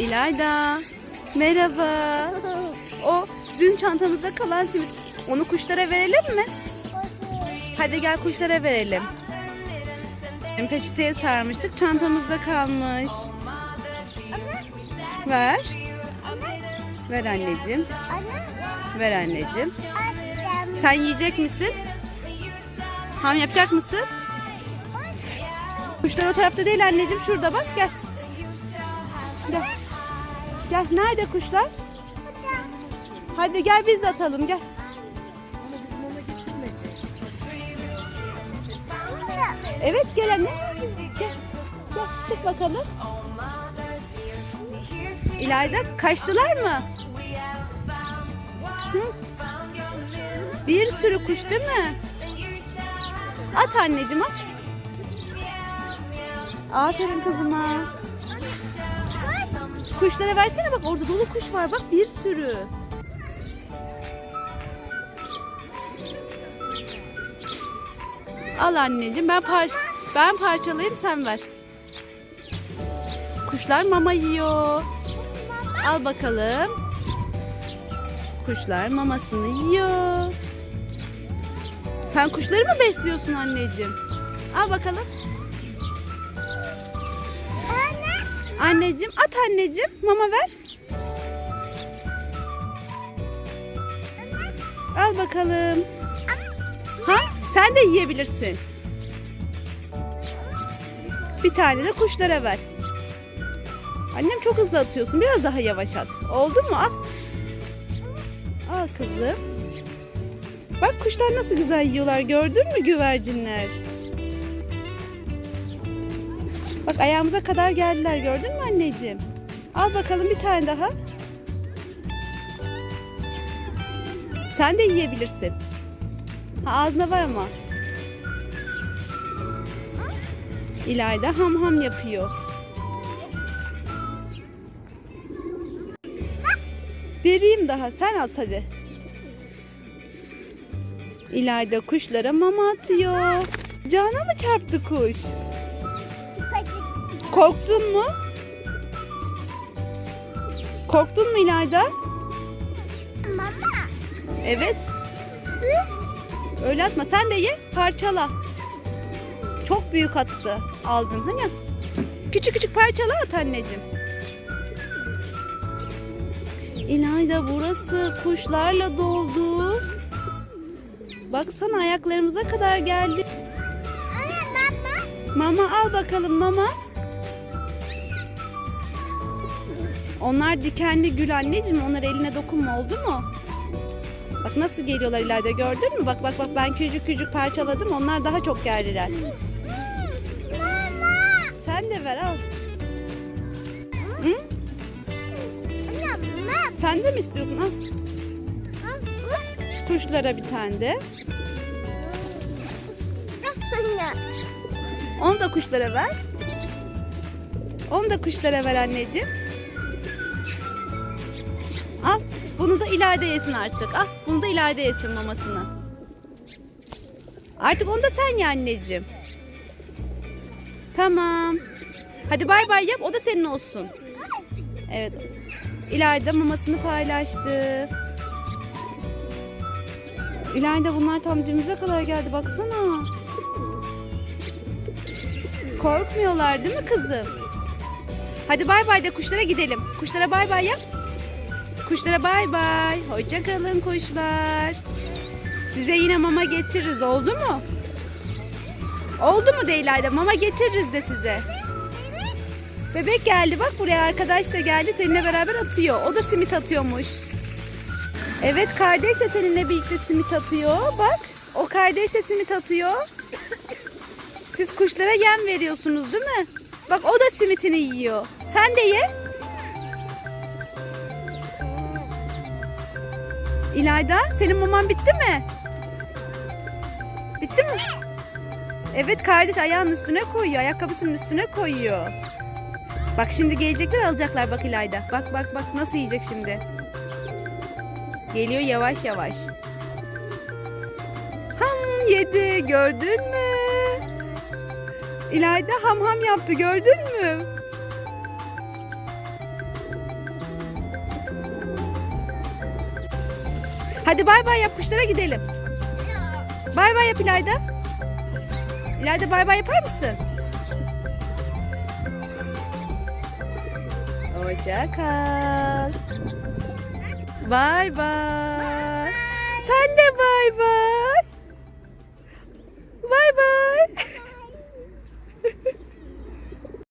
İlayda. Merhaba. O dün çantamızda kalan simit. Onu kuşlara verelim mi? Hadi gel kuşlara verelim. Peçeteye sarmıştık. Çantamızda kalmış. Ver. Ver anneciğim. Ver anneciğim. Sen yiyecek misin? Ham yapacak mısın? Kuşlar o tarafta değil anneciğim. Şurada bak gel. Gel. Nerede kuşlar? Hadi gel biz de atalım gel. Evet gel anne. Gel. Gel çık bakalım. İlayda kaçtılar mı? Hı? Bir sürü kuş değil mi? At anneciğim at. Aferin kızıma. Kuşlara versene bak orada dolu kuş var bak bir sürü. Al anneciğim ben par ben parçalayayım sen ver. Kuşlar mama yiyor. Al bakalım. Kuşlar mamasını yiyor. Sen kuşları mı besliyorsun anneciğim? Al bakalım. Anneciğim at anneciğim mama ver. Al bakalım. Ha? Sen de yiyebilirsin. Bir tane de kuşlara ver. Annem çok hızlı atıyorsun. Biraz daha yavaş at. Oldu mu? Al. Al kızım. Bak kuşlar nasıl güzel yiyorlar. Gördün mü güvercinler? Bak ayağımıza kadar geldiler. Gördün mü anneciğim? Al bakalım bir tane daha. Sen de yiyebilirsin. Ha ağzında var ama. İlayda ham ham yapıyor. Vereyim daha sen at hadi. İlayda kuşlara mama atıyor. Cana mı çarptı kuş? Korktun mu? Korktun mu İlayda? Mama. Evet. Öyle atma. Sen de ye. Parçala. Çok büyük attı. Aldın. Hani? Küçük küçük parçala at anneciğim. İlayda burası kuşlarla doldu. Baksana ayaklarımıza kadar geldi. Mama al bakalım mama. Onlar dikenli gül anneciğim. Onlar eline dokunma oldu mu? Bak nasıl geliyorlar ileride gördün mü? Bak bak bak ben küçük küçük parçaladım. Onlar daha çok geldiler. Mama. Sen de ver al. Hı? Mama. Sen de mi istiyorsun? Al. Kuşlara bir tane de. Onu da kuşlara ver. Onu da kuşlara ver anneciğim. Bunu da İlayda yesin artık. Al. Bunu da İlayda yesin mamasını. Artık onu da sen ye anneciğim. Tamam. Hadi bay bay yap. O da senin olsun. Evet. İlayda mamasını paylaştı. İlayda bunlar tam dibimize kadar geldi. Baksana. Korkmuyorlar değil mi kızım? Hadi bay bay de kuşlara gidelim. Kuşlara bay bay yap. Kuşlara bay bay. Hoşça kalın kuşlar. Size yine mama getiririz oldu mu? Oldu mu Deyla'yla? Mama getiririz de size. Bebek geldi bak buraya arkadaş da geldi seninle beraber atıyor. O da simit atıyormuş. Evet kardeş de seninle birlikte simit atıyor. Bak o kardeş de simit atıyor. Siz kuşlara yem veriyorsunuz değil mi? Bak o da simitini yiyor. Sen de ye. İlayda senin maman bitti mi? Bitti mi? Evet kardeş ayağının üstüne koyuyor. Ayakkabısının üstüne koyuyor. Bak şimdi gelecekler alacaklar bak İlayda. Bak bak bak nasıl yiyecek şimdi. Geliyor yavaş yavaş. Ham yedi gördün mü? İlayda ham ham yaptı gördün mü? Hadi bay bay yap kuşlara gidelim. Bay bay yap İlayda. İlayda bay bay yapar mısın? Hoşça kal. Bay bay. Sen de bay bay.